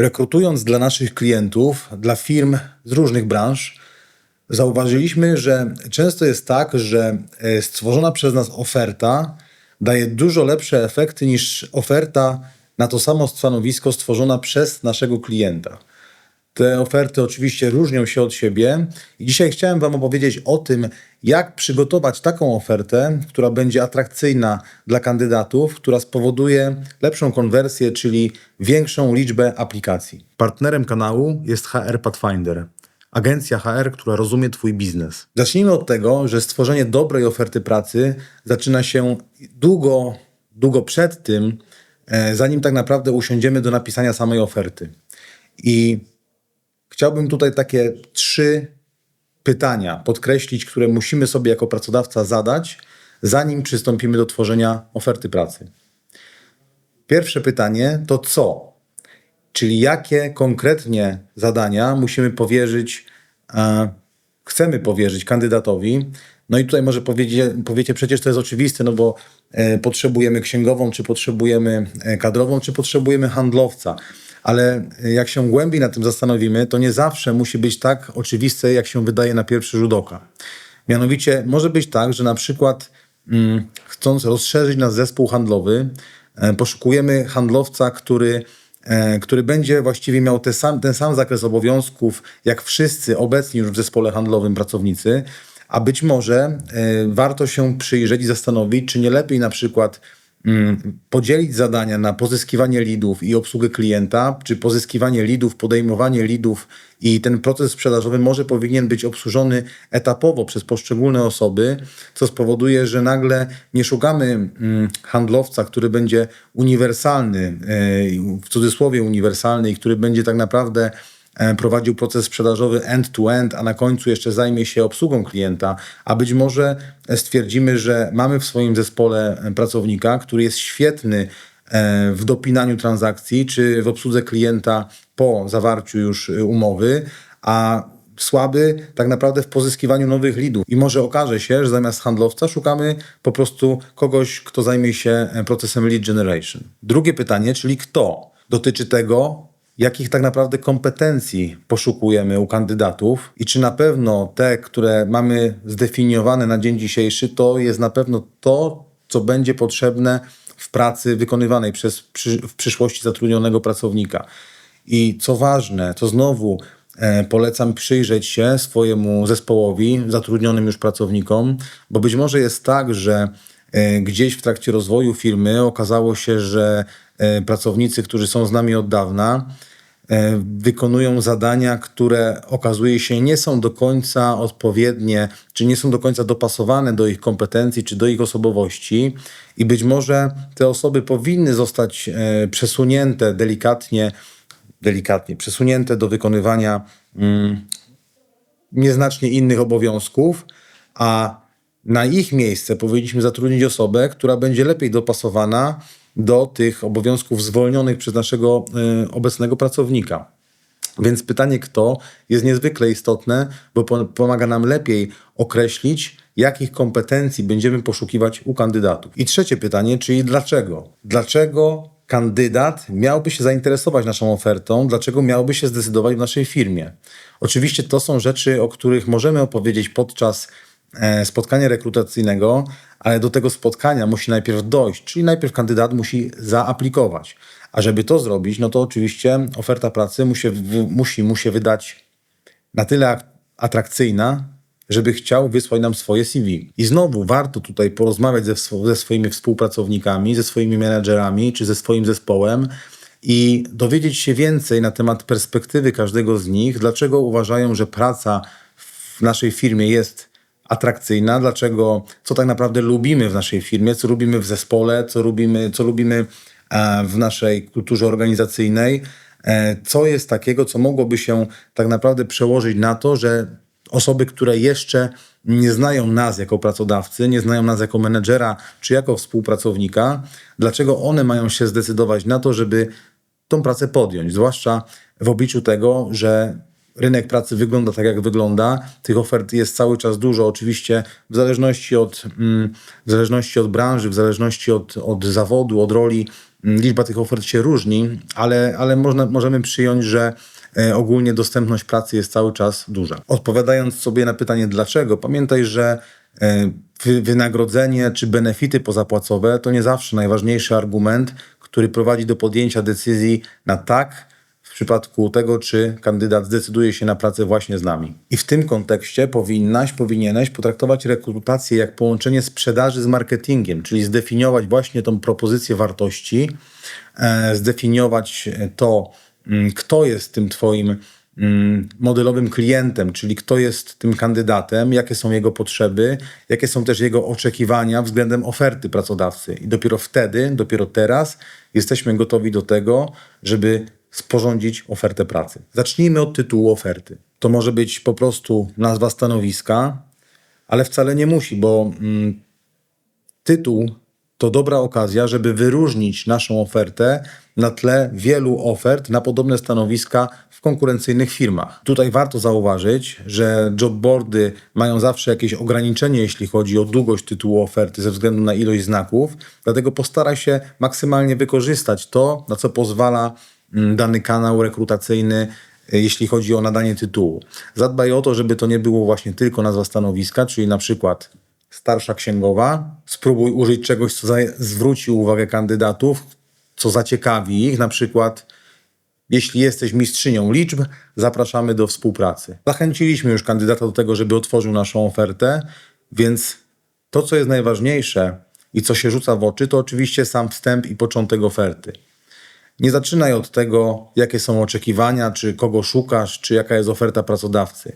Rekrutując dla naszych klientów, dla firm z różnych branż, zauważyliśmy, że często jest tak, że e, stworzona przez nas oferta daje dużo lepsze efekty niż oferta na to samo stanowisko stworzona przez naszego klienta. Te oferty oczywiście różnią się od siebie i dzisiaj chciałem Wam opowiedzieć o tym, jak przygotować taką ofertę, która będzie atrakcyjna dla kandydatów, która spowoduje lepszą konwersję, czyli większą liczbę aplikacji. Partnerem kanału jest HR Pathfinder. Agencja HR, która rozumie Twój biznes. Zacznijmy od tego, że stworzenie dobrej oferty pracy zaczyna się długo, długo przed tym, e, zanim tak naprawdę usiądziemy do napisania samej oferty. I chciałbym tutaj takie trzy pytania podkreślić, które musimy sobie jako pracodawca zadać, zanim przystąpimy do tworzenia oferty pracy. Pierwsze pytanie to co? Czyli jakie konkretnie zadania musimy powierzyć, e, chcemy powierzyć kandydatowi. No i tutaj może powiecie, powiecie, przecież to jest oczywiste, no bo e, potrzebujemy księgową, czy potrzebujemy e, kadrową, czy potrzebujemy handlowca. Ale jak się głębiej nad tym zastanowimy, to nie zawsze musi być tak oczywiste, jak się wydaje na pierwszy rzut oka. Mianowicie może być tak, że na przykład mm, chcąc rozszerzyć nasz zespół handlowy, e, poszukujemy handlowca, który E, który będzie właściwie miał ten sam, ten sam zakres obowiązków, jak wszyscy obecni już w zespole handlowym pracownicy, a być może e, warto się przyjrzeć i zastanowić, czy nie lepiej na przykład podzielić zadania na pozyskiwanie lidów i obsługę klienta, czy pozyskiwanie lidów, podejmowanie lidów i ten proces sprzedażowy może powinien być obsłużony etapowo przez poszczególne osoby, co spowoduje, że nagle nie szukamy mm, handlowca, który będzie uniwersalny, e, w cudzysłowie uniwersalny i który będzie tak naprawdę prowadził proces sprzedażowy end-to-end, a na końcu jeszcze zajmie się obsługą klienta, a być może stwierdzimy, że mamy w swoim zespole pracownika, który jest świetny e, w dopinaniu transakcji czy w obsłudze klienta po zawarciu już umowy, a słaby tak naprawdę w pozyskiwaniu nowych lidów. I może okaże się, że zamiast handlowca szukamy po prostu kogoś, kto zajmie się procesem lead generation. Drugie pytanie, czyli kto? Dotyczy tego, jakich tak naprawdę kompetencji poszukujemy u kandydatów i czy na pewno te, które mamy zdefiniowane na dzień dzisiejszy, to jest na pewno to, co będzie potrzebne w pracy wykonywanej przez w przyszłości zatrudnionego pracownika. I co ważne, to znowu e, polecam przyjrzeć się swojemu zespołowi, zatrudnionym już pracownikom, bo być może jest tak, że e, gdzieś w trakcie rozwoju firmy okazało się, że pracownicy, którzy są z nami od dawna, E, wykonują zadania, które okazuje się nie są do końca odpowiednie, czy nie są do końca dopasowane do ich kompetencji, czy do ich osobowości, i być może te osoby powinny zostać e, przesunięte delikatnie, delikatnie przesunięte do wykonywania mm, nieznacznie innych obowiązków, a na ich miejsce powinniśmy zatrudnić osobę, która będzie lepiej dopasowana do tych obowiązków zwolnionych przez naszego y, obecnego pracownika. Więc pytanie kto jest niezwykle istotne, bo pomaga nam lepiej określić, jakich kompetencji będziemy poszukiwać u kandydatów. I trzecie pytanie, czyli dlaczego? Dlaczego kandydat miałby się zainteresować naszą ofertą, dlaczego miałby się zdecydować w naszej firmie? Oczywiście to są rzeczy, o których możemy opowiedzieć podczas spotkania rekrutacyjnego, ale do tego spotkania musi najpierw dojść, czyli najpierw kandydat musi zaaplikować. A żeby to zrobić, no to oczywiście oferta pracy musi, musi mu się wydać na tyle atrakcyjna, żeby chciał wysłać nam swoje CV. I znowu warto tutaj porozmawiać ze, ze swoimi współpracownikami, ze swoimi menedżerami czy ze swoim zespołem i dowiedzieć się więcej na temat perspektywy każdego z nich, dlaczego uważają, że praca w naszej firmie jest atrakcyjna, dlaczego, co tak naprawdę lubimy w naszej firmie, co lubimy w zespole, co lubimy, co lubimy e, w naszej kulturze organizacyjnej, e, co jest takiego, co mogłoby się tak naprawdę przełożyć na to, że osoby, które jeszcze nie znają nas jako pracodawcy, nie znają nas jako menedżera czy jako współpracownika, dlaczego one mają się zdecydować na to, żeby tą pracę podjąć, zwłaszcza w obliczu tego, że rynek pracy wygląda tak, jak wygląda. Tych ofert jest cały czas dużo, oczywiście w zależności od, mm, w zależności od branży, w zależności od, od zawodu, od roli, mm, liczba tych ofert się różni, ale, ale można, możemy przyjąć, że e, ogólnie dostępność pracy jest cały czas duża. Odpowiadając sobie na pytanie dlaczego, pamiętaj, że e, wy- wynagrodzenie czy benefity pozapłacowe to nie zawsze najważniejszy argument, który prowadzi do podjęcia decyzji na tak przypadku tego, czy kandydat zdecyduje się na pracę właśnie z nami. I w tym kontekście powinnaś, powinieneś potraktować rekrutację jak połączenie sprzedaży z marketingiem, czyli zdefiniować właśnie tą propozycję wartości, e, zdefiniować to, mm, kto jest tym Twoim mm, modelowym klientem, czyli kto jest tym kandydatem, jakie są jego potrzeby, jakie są też jego oczekiwania względem oferty pracodawcy. I dopiero wtedy, dopiero teraz jesteśmy gotowi do tego, żeby sporządzić ofertę pracy. Zacznijmy od tytułu oferty. To może być po prostu nazwa stanowiska, ale wcale nie musi, bo mm, tytuł to dobra okazja, żeby wyróżnić naszą ofertę na tle wielu ofert na podobne stanowiska w konkurencyjnych firmach. Tutaj warto zauważyć, że jobboardy mają zawsze jakieś ograniczenie, jeśli chodzi o długość tytułu oferty ze względu na ilość znaków, dlatego postaraj się maksymalnie wykorzystać to, na co pozwala dany kanał rekrutacyjny y, jeśli chodzi o nadanie tytułu. Zadbaj o to, żeby to nie było właśnie tylko nazwa stanowiska, czyli na przykład starsza księgowa. Spróbuj użyć czegoś, co zwróci uwagę kandydatów, co zaciekawi ich, na przykład jeśli jesteś mistrzynią liczb, zapraszamy do współpracy. Zachęciliśmy już kandydata do tego, żeby otworzył naszą ofertę, więc to, co jest najważniejsze i co się rzuca w oczy, to oczywiście sam wstęp i początek oferty. Nie zaczynaj od tego, jakie są oczekiwania, czy kogo szukasz, czy jaka jest oferta pracodawcy.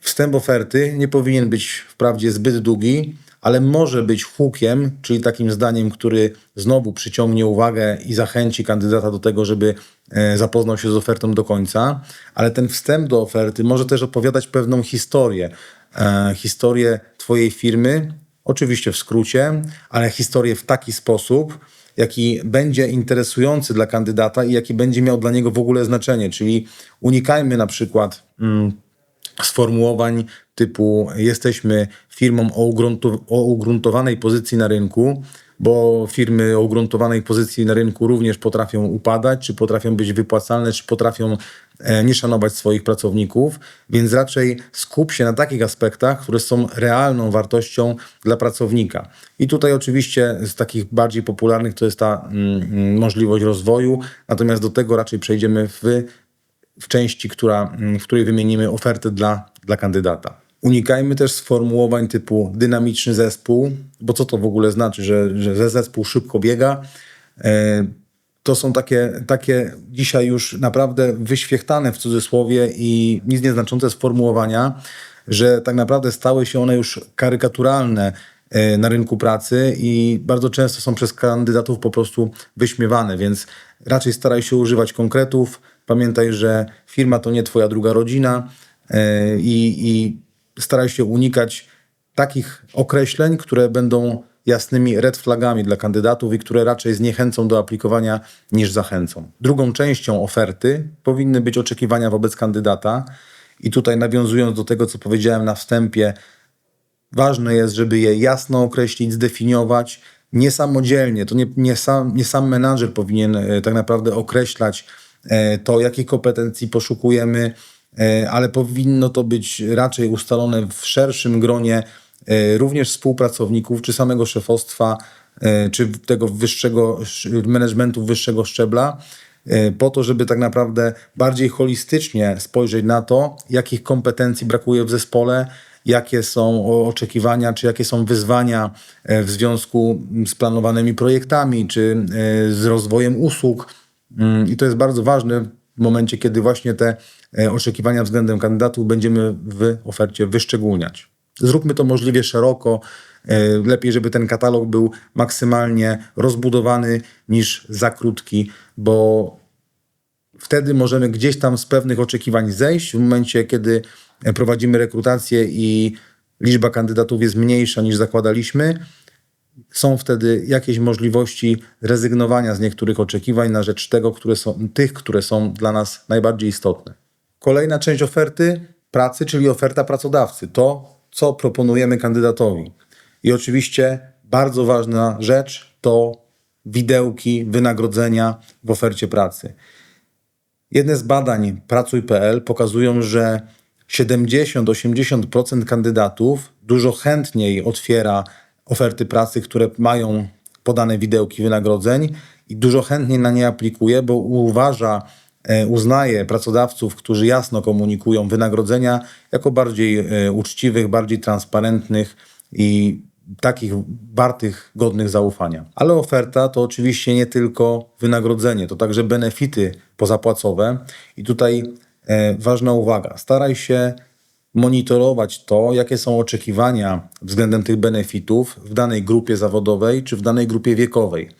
Wstęp oferty nie powinien być wprawdzie zbyt długi, ale może być hookiem, czyli takim zdaniem, który znowu przyciągnie uwagę i zachęci kandydata do tego, żeby e, zapoznał się z ofertą do końca. Ale ten wstęp do oferty może też opowiadać pewną historię. E, historię Twojej firmy, oczywiście w skrócie, ale historię w taki sposób, jaki będzie interesujący dla kandydata i jaki będzie miał dla niego w ogóle znaczenie. Czyli unikajmy na przykład. Mm, sformułowań typu jesteśmy firmą o, ugruntu- o ugruntowanej pozycji na rynku, bo firmy o ugruntowanej pozycji na rynku również potrafią upadać, czy potrafią być wypłacalne, czy potrafią e, nie szanować swoich pracowników, więc raczej skup się na takich aspektach, które są realną wartością dla pracownika. I tutaj oczywiście z takich bardziej popularnych to jest ta mm, mm, możliwość rozwoju, natomiast do tego raczej przejdziemy w w części, która, mm, w której wymienimy ofertę dla, dla kandydata. Unikajmy też sformułowań typu dynamiczny zespół, bo co to w ogóle znaczy, że, że zespół szybko biega. E, To są takie, takie dzisiaj już naprawdę wyświechtane w cudzysłowie i nic nieznaczące sformułowania, że tak naprawdę stały się one już karykaturalne e, na rynku pracy i bardzo często są przez kandydatów po prostu wyśmiewane, więc raczej staraj się używać konkretów. Pamiętaj, że firma to nie twoja druga rodzina e, i, i staraj się unikać takich określeń, które będą jasnymi red flagami dla kandydatów i które raczej zniechęcą do aplikowania niż zachęcą. Drugą częścią oferty powinny być oczekiwania wobec kandydata i tutaj nawiązując do tego, co powiedziałem na wstępie, Ważne jest, żeby je jasno określić, zdefiniować. To nie, nie, sam, nie sam menadżer powinien e, tak naprawdę określać to, jakich kompetencji poszukujemy, e, ale powinno to być raczej ustalone w szerszym gronie e, również współpracowników, czy samego szefostwa, e, czy tego wyższego, sz- managementu wyższego szczebla, e, po to, żeby tak naprawdę bardziej holistycznie spojrzeć na to, jakich kompetencji brakuje w zespole, jakie są oczekiwania, czy jakie są wyzwania e, w związku z planowanymi projektami, czy e, z rozwojem usług. Mm, I to jest bardzo ważne w momencie, kiedy właśnie te e, oczekiwania względem kandydatów będziemy w ofercie wyszczególniać. Zróbmy to możliwie szeroko. E, Lepiej, żeby ten katalog był maksymalnie rozbudowany niż za krótki, bo wtedy możemy gdzieś tam z pewnych oczekiwań zejść w momencie, kiedy prowadzimy rekrutację i liczba kandydatów jest mniejsza niż zakładaliśmy. Są wtedy jakieś możliwości rezygnowania z niektórych oczekiwań na rzecz tego, które są, tych, które są dla nas najbardziej istotne. Kolejna część oferty pracy, czyli oferta pracodawcy. To, co proponujemy kandydatowi. I oczywiście bardzo ważna rzecz to widełki, wynagrodzenia w ofercie pracy. Jedne z badań Pracuj.pl pokazują, że 70-80% kandydatów dużo chętniej otwiera oferty pracy, które mają podane widełki wynagrodzeń i dużo chętniej na nie aplikuje, bo uważa, e, uznaje pracodawców, którzy jasno komunikują wynagrodzenia jako bardziej e, uczciwych, bardziej transparentnych i takich wartych, godnych zaufania. Ale oferta to oczywiście nie tylko wynagrodzenie, to także benefity pozapłacowe. I tutaj e, ważna uwaga: staraj się monitorować to, jakie są oczekiwania względem tych benefitów w danej grupie zawodowej czy w danej grupie wiekowej.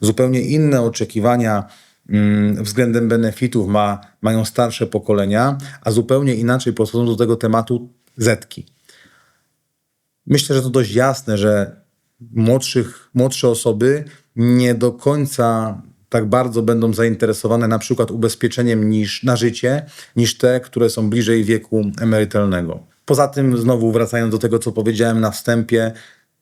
Zupełnie inne oczekiwania mm, względem benefitów ma, mają starsze pokolenia, a zupełnie inaczej podchodzą do tego tematu zetki. Myślę, że to dość jasne, że młodszych, młodsze osoby nie do końca tak bardzo będą zainteresowane na przykład ubezpieczeniem niż, na życie, niż te, które są bliżej wieku emerytalnego. Poza tym, znowu wracając do tego, co powiedziałem na wstępie,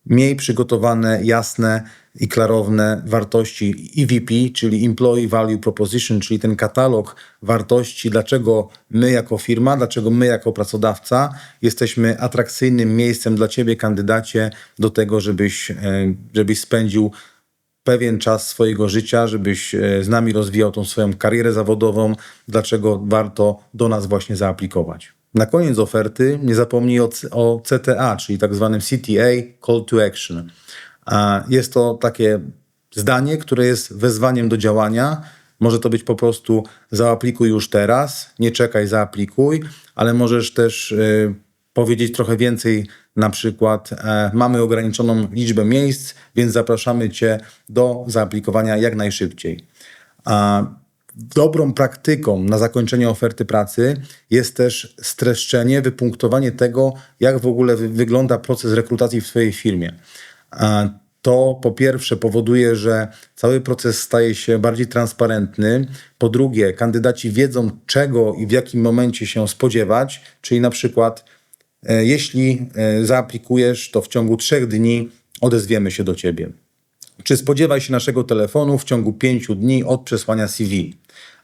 miej przygotowane jasne i klarowne wartości EVP, czyli Employee Value Proposition, czyli ten katalog wartości, dlaczego my jako firma, dlaczego my jako pracodawca jesteśmy atrakcyjnym miejscem dla Ciebie, kandydacie, do tego, żebyś, e, żebyś spędził pewien czas swojego życia, żebyś e, z nami rozwijał tą swoją karierę zawodową, dlaczego warto do nas właśnie zaaplikować. Na koniec oferty nie zapomnij o, o CTA, czyli tak zwanym CTA Call to Action. Jest to takie zdanie, które jest wezwaniem do działania. Może to być po prostu zaaplikuj już teraz, nie czekaj, zaaplikuj, ale możesz też y, powiedzieć trochę więcej, na przykład e, mamy ograniczoną liczbę miejsc, więc zapraszamy Cię do zaaplikowania jak najszybciej. A dobrą praktyką na zakończenie oferty pracy jest też streszczenie, wypunktowanie tego, jak w ogóle wygląda proces rekrutacji w Twojej firmie. To po pierwsze powoduje, że cały proces staje się bardziej transparentny. Po drugie, kandydaci wiedzą, czego i w jakim momencie się spodziewać, czyli na przykład, e, jeśli e, zaaplikujesz, to w ciągu trzech dni odezwiemy się do ciebie. Czy spodziewaj się naszego telefonu w ciągu pięciu dni od przesłania CV?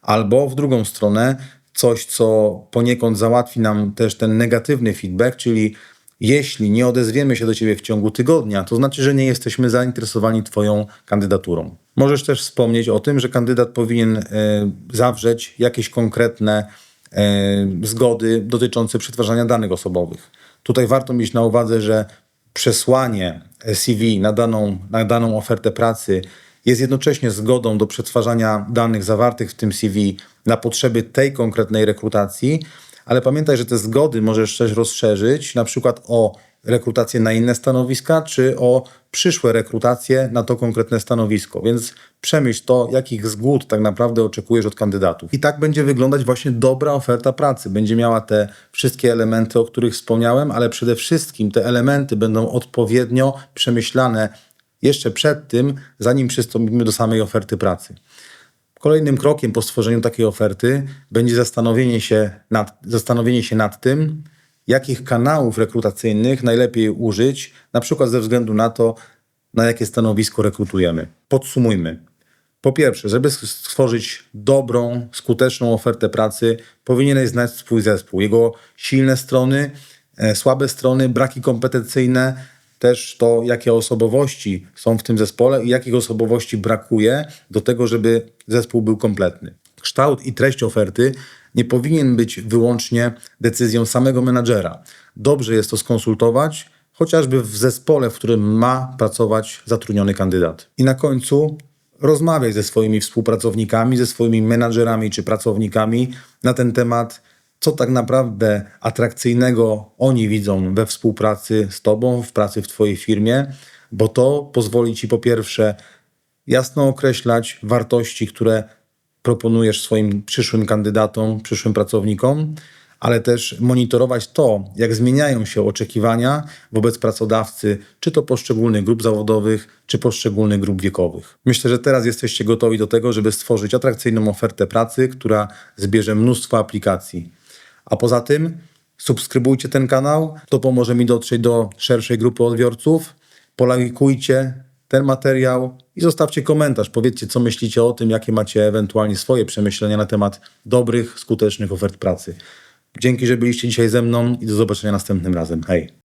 Albo w drugą stronę, coś, co poniekąd załatwi nam też ten negatywny feedback, czyli jeśli nie odezwiemy się do Ciebie w ciągu tygodnia, to znaczy, że nie jesteśmy zainteresowani Twoją kandydaturą. Możesz też wspomnieć o tym, że kandydat powinien e, zawrzeć jakieś konkretne e, zgody dotyczące przetwarzania danych osobowych. Tutaj warto mieć na uwadze, że przesłanie CV na daną, na daną ofertę pracy jest jednocześnie zgodą do przetwarzania danych zawartych w tym CV na potrzeby tej konkretnej rekrutacji, ale pamiętaj, że te zgody możesz też rozszerzyć, na przykład o rekrutację na inne stanowiska, czy o przyszłe rekrutacje na to konkretne stanowisko. Więc przemyśl to, jakich zgód tak naprawdę oczekujesz od kandydatów. I tak będzie wyglądać właśnie dobra oferta pracy. Będzie miała te wszystkie elementy, o których wspomniałem, ale przede wszystkim te elementy będą odpowiednio przemyślane jeszcze przed tym, zanim przystąpimy do samej oferty pracy. Kolejnym krokiem po stworzeniu takiej oferty będzie zastanowienie się nad, zastanowienie się nad tym, jakich kanałów rekrutacyjnych najlepiej użyć, na przykład ze względu na to, na jakie stanowisko rekrutujemy. Podsumujmy. Po pierwsze, żeby stworzyć dobrą, skuteczną ofertę pracy, powinieneś znać swój zespół, jego silne strony, e, słabe strony, braki kompetencyjne, też to, jakie osobowości są w tym zespole i jakich osobowości brakuje do tego, żeby zespół był kompletny. Kształt i treść oferty nie powinien być wyłącznie decyzją samego menadżera. Dobrze jest to skonsultować, chociażby w zespole, w którym ma pracować zatrudniony kandydat. I na końcu rozmawiaj ze swoimi współpracownikami, ze swoimi menadżerami czy pracownikami na ten temat co tak naprawdę atrakcyjnego oni widzą we współpracy z Tobą, w pracy w Twojej firmie, bo to pozwoli Ci po pierwsze jasno określać wartości, które proponujesz swoim przyszłym kandydatom, przyszłym pracownikom, ale też monitorować to, jak zmieniają się oczekiwania wobec pracodawcy, czy to poszczególnych grup zawodowych, czy poszczególnych grup wiekowych. Myślę, że teraz jesteście gotowi do tego, żeby stworzyć atrakcyjną ofertę pracy, która zbierze mnóstwo aplikacji. A poza tym subskrybujcie ten kanał, to pomoże mi dotrzeć do szerszej grupy odbiorców. Polajkujcie ten materiał i zostawcie komentarz. Powiedzcie, co myślicie o tym, jakie macie ewentualnie swoje przemyślenia na temat dobrych, skutecznych ofert pracy. Dzięki, że byliście dzisiaj ze mną i do zobaczenia następnym razem. Hej!